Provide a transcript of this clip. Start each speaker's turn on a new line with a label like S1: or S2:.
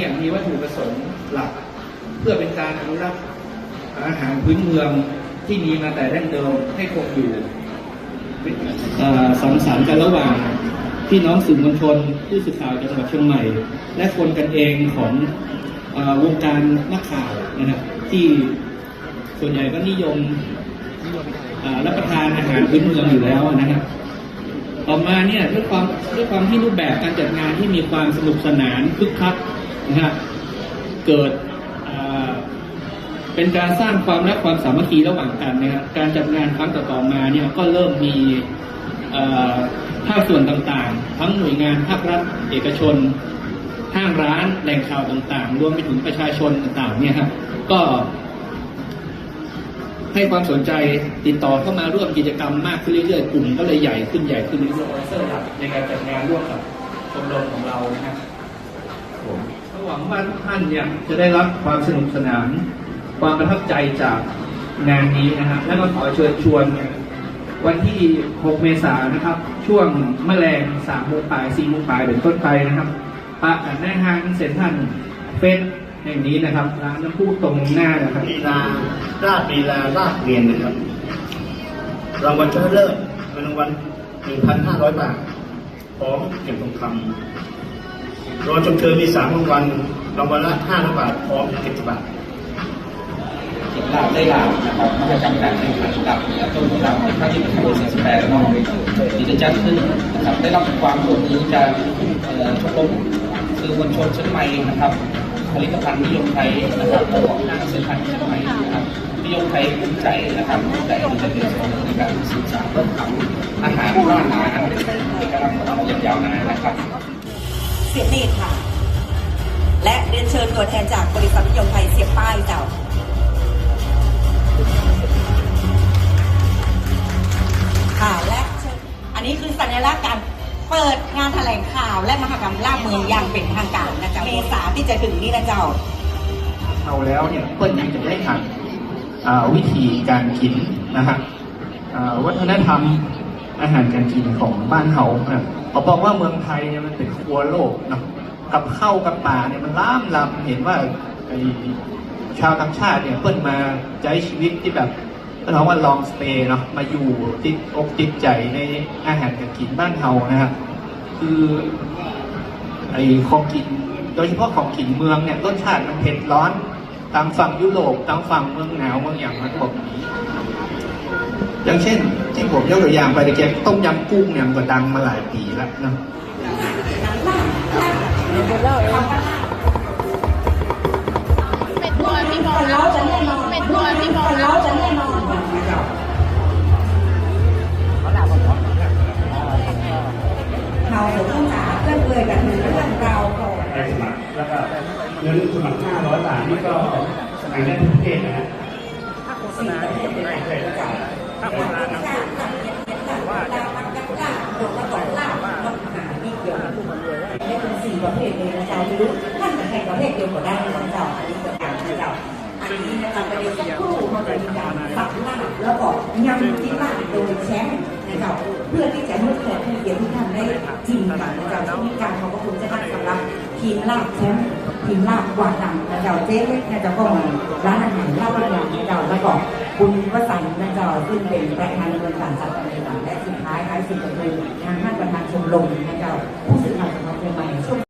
S1: เนี่ยมีวัตถุประสงค์หลัก เพื่อเป็นการอนุรักษ์อาหารพื้นเมืองที่มีมาแต่ดั้งเดิมให้คงอยู่สังสรรค์กันระหว่างพี่น้องสื่อมวลชนผู้สื่อข่าวจังหวัดเชียงใหม่ และคนกันเองของอวงการนักข่าวนะครับที่ส่วนใหญ่ก็นิยมรับประทานอาหารพื้นเมืองอยู่แล้วนะครับต่อมาเนี่ยด้วยความด้วยความที่รูปแบบการจัดงานที่มีความสนุกสนานคึกคัก นะฮะเกิดเป็นการสร้างความรักความสามัคคีระหว่างกันนะครับการจัดงานครั้งต่อๆมาเนี่ยก็เริ่มมีภาคส่วนต่างๆ ทั้งหน่วยงานภาครัฐเอกชนห้างร้านแหล่งข่าวต่างๆ รวมไปถึงประชาชนต่างๆเนี่ยครับก็ให้ความสนใจติดต่อเข้ามาร่วมกิจกรรมมากขึ้นเรื่อยๆกลุ่มก็เลยใหญ่ขึ้นใหญ่ขึ้นเรื่อยๆเซอร์หลักในการจัดงานร่วมกับชมรมของเรานะครับ วังว่าทุกท่านเนี่ยจะได้รับความสนุกสนาน ความประทับใจจากงานนี้นะฮะแล้วก็ขอเชิญชวนวันที่ 6 เมษายนนะครับ ช่วงแมลง3โมงปลาย4โมงปลายเป็นต้นไปนะครับปะกันหน้าห้างเซ็นทรัลเฟสแห่งนี้นะครับร้านน้ำพุตรงหน้านะครับ
S2: ลีลาราดลีลาราดเรียนนะครับรางวัลชนะเลิศเป็นรางวัล1,500 บาทพร้อมเก็บทองคำ รางวัลชมเชยมีสามรางวัลรางวัลละ500บาทพร้อมเก็บบาท
S3: ลาบได้ลาบนะครับไม่จำกัดในขันกับต้นลาบในภาคที่เป็นคนสิบแปดนอกที่จะจัดขึ้นนะครับได้รับความร่วมมือจากชมรมสื่อมวลชนเชียงใหม่นะครับผลิตภัณฑ์นิยมไทยนะครับแล้วก็ห้างเซ็นทรัลเชียงใหม่นะครับนิยมไทยภูมิใจนะครับภูมิใจที่จะเป็นส่วนในการศึกษาเรื่องของอาหารร้านอาหารที่กำลังทำอย่างยาวนานนะครับ
S4: เสียบนีดค่ะ และเรียนเชิญตัวแทนจากบริษัทนิยมไทยเสียบป้ายเจ้าค่ะและเชิญอันนี้คือสัญลักษณ์การเปิดงานแถลงข่าวและมหกรรมล่าเมืองอย่างเป็นทางการนะเจ้าเมษาที่จะถึงนี้นะเจ้า
S1: เอาแล้วเนี่ยเปิ้ลยังจะได้หันวิธีการกินนะฮะวัฒนธรรมอาหารการกินของบ้านเขานะ เขาบอกว่าเมืองไทยเนี่ยมันเป็นครัวโลกเนาะกับข้าวกับปลาเนี่ยมันล้ำลำเห็นว่าไอชาวต่างชาติเนี่ยเปิ้ลมาใช้ชีวิตที่แบบเราว่าลองสเตย์เนาะมาอยู่ติดอกติดใจในอาหารการกินบ้านเขานะฮะคือไอ้ของกิน โดยเฉพาะของกินเมืองเนี่ยรสชาติมันเผ็ดร้อนตามฝั่งยุโรปตามฝั่งเมืองหนาวเมืองอย่างมันบอกนี้ อย่างเช่น ที่ผมยกตัวอย่างไปตะเกียบต้มยำกุ้งเนี่ยมันก็ดังมาหลายปีแล้วเนาะ
S5: เป็นตัวพี่บอล
S4: เราจะแน่นอน
S5: เป็นตัวพี่บอล
S4: เราจะแน่นอนเราจะต้องหาเพื่อนเลยกันเรื่องเราก่อน
S2: ไปสมัครแล้วก็เงินสมัคร500บาทนี่ก็สมัครได้ทุกประเทศนะฮะ
S4: นะเจ้าไม่รู้ท่านจะใช้ประเภทเดียวก็ได้นะเจ้าอันนี้เป็นการนะเจ้าอันนี้นะเจ้าประเด็นสักครู่มันจะมีการสับลาบแล้วก็ยำที่ลาบโดยแชมป์นะเจ้าเพื่อที่จะให้แขกผู้เกียรติทุกท่านได้ชิมกันนะเจ้าที่มีการขอบพระคุณเจ้าหน้าที่สำหรับทีมลาบแชมป์ทีมลาบกวาดดำนะเจ้าเจ๊เล็กนะเจ้าก็มาร้านอาหารลาบกวาดดำนะเจ้าแล้วก็คุณวสันต์นะเจ้าซึ่งเป็นประธานดำเนินการจัดการแข่งและสุดท้ายท้ายสุดก็คือนางท่านประธานชมรมนะเจ้าผู้สื่อข่าวจังเราเชียงใหวัด